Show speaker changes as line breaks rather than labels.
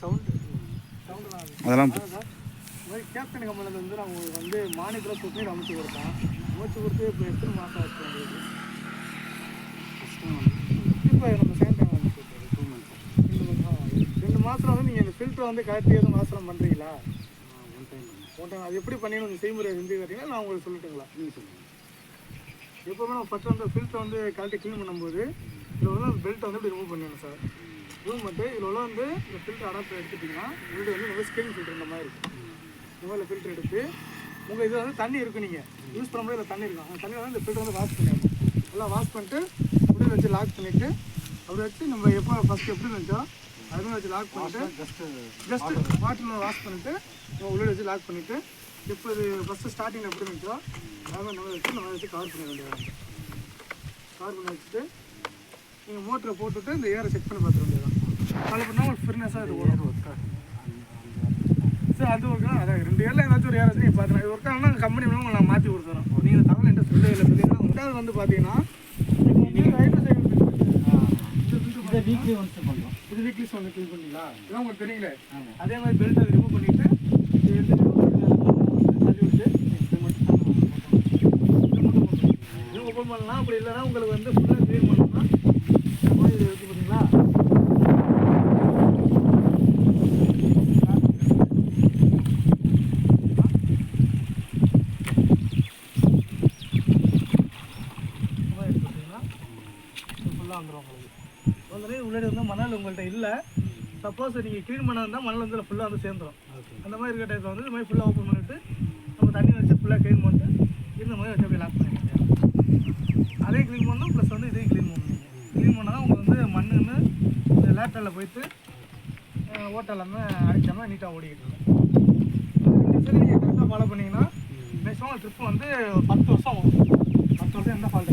Sound. சவுண்டுலாம்
அதெல்லாம்
மாதிரி captain கம்பெனிலேருந்து வந்து நான் உங்களுக்கு வந்து மானியத்தில் சுற்றி அமைச்சு கொடுத்தோம் அமைச்சு கொடுத்து இப்போ எத்தனை மாதம் ஆச்சு உங்களுக்கு? இப்போ நம்ம செகண்ட் டைம் அமைச்சு ரெண்டு மாதம் ஆகுது. ரெண்டு மாதம் வந்து நீங்கள் இந்த ஃபில்டர் வந்து கழட்டி எதுவும் வாசனம் பண்ணுறீங்களா
ஒன் டைம்
ஒன் டைம் அது எப்படி பண்ணி உங்கள் செய்முறை செஞ்சு கேட்டீங்கன்னா நான் உங்களுக்கு சொல்லட்டுங்களா?
நீங்கள் சொல்லுங்கள்
எப்போவுமே நம்ம ஃபஸ்ட்டு வந்து ஃபில்டர் வந்து கழட்டி க்ளீன் பண்ணும்போது இதில் உள்ள பெல்ட்டை வந்து ரிமூவ் பண்ணிடணும் சார் ரிமூவ் பண்ணிட்டு இதில் உள்ள வந்து இந்த ஃபில்டர் அடாப்டர் எடுத்துட்டிங்கன்னா உங்கள்கிட்ட வந்து இந்த ஸ்கிரீன் ஃபில்டர் இந்த மாதிரி இருக்கும் மாதிரி ஃபில்டர் எடுத்து உங்கள் இதில் வந்து தண்ணி இருக்கும் நீங்கள் யூஸ் பண்ணும்போது இதில் தண்ணி இருக்கும் அந்த தண்ணி வந்து இந்த ஃபில்டர் வந்து வாஷ் பண்ணிடணும். எல்லாம் வாஷ் பண்ணிட்டு அப்படியே வச்சு லாக் பண்ணிவிட்டு அப்படி வச்சு நம்ம எப்போ ஃபஸ்ட்டு எப்படி இருந்துச்சோ அதுமாதிரி வச்சு லாக் பண்ணிட்டு
ஜஸ்ட்டு
ஜஸ்ட் வாட்டரில் வாஷ் பண்ணிட்டு நம்ம உள்ளே வச்சு லாக் பண்ணிவிட்டு இப்போ இது ஃபஸ்ட்டு ஸ்டார்டிங்கில் எப்படி இருந்துச்சோ அது மாதிரி நம்ம வச்சு நம்ம வச்சு கவர் பண்ண வேண்டியது கவர் பண்ணி வச்சுட்டு நீங்கள் மோட்டரை போட்டுட்டு இந்த ஏரை செக் பண்ணி பார்த்துட வேண்டியதான் பண்ணால் ஒரு ஃபிட்னஸாக இது ஓடும்
ஒர்க்
சார் அது ஒர்க் அதான் ரெண்டு ஏரில் ஏதாச்சும் ஒரு ஏரை வச்சு நீங்கள் பார்த்துக்கலாம் இது ஒர்க் ஆனால் கம்பெனி மூலம் நான் மாற்றி கொடுத்துறோம் நீங்கள் தகவல் என்கிட்ட சொல்லவே இல்லை. பார்த்தீங்கன்னா ரெண்டாவது வந்து பார்த்தீங்கன்னா
இதை வீக்லி ஒன்ஸ் பண்ணுறோம்
இது வீக்லி வந்து க்ளீன் பண்ணீங்களா? இதான் உங்களுக்கு
ஆமாம்
அதே மாதிரி பெல்ட் அதை ரிமூவ் பண்ணிட்டு இது எடுத்து தள்ளி விட்டு இது மட்டும் தான் இது மட்டும் போதும். இது ஓப்பன் பண்ணலாம். அப்படி இல்லைன்னா உங்களுக்கு வந்து ஃபுல்லாக க்ளீன் பண்ணணும்னா இது இருக்கு பார்த்தீங்களா இந்த மாதிரி இருக்கு பார்த்தீங்களா ஃபுல்லாக வந்துடும் உங்களுக்கு. வந்துடும் உள்ளே வந்து மணல் உங்கள்கிட்ட இல்லை. சப்போஸ் நீங்கள் க்ளீன் இருந்தால் மணல் வந்து ஃபுல்லாக வந்து சேர்ந்துடும் அந்த மாதிரி இருக்க டைத்தில் வந்து இந்த மாதிரி ஃபுல்லாக ஓப்பன் பண்ணிவிட்டு நம்ம தண்ணி வச்சு ஃபுல்லாக க்ளீன் பண்ணிட்டு இந்த மாதிரி வச்சு அப்படியே லாக் பண்ணிடுங்க. அதையும் க்ளீன் பண்ணணும் ப்ளஸ் வந்து இதையும் க்ளீன் பண்ணணும். க்ளீன் பண்ணால் உங்களுக்கு வந்து மண்ணுன்னு இந்த லேட்டரில் போயிட்டு ஓட்டை எல்லாமே அடிக்காமல் நீட்டாக ஓடிக்கிட்டு இருக்கும். நீங்கள் கரெக்டாக ஃபாலோ பண்ணிங்கன்னா மேக்ஸிமம் ட்ரிப்பு வந்து பத்து வருஷம் ஆகும். பத்து வருஷம் எந்த ஃபால்ட்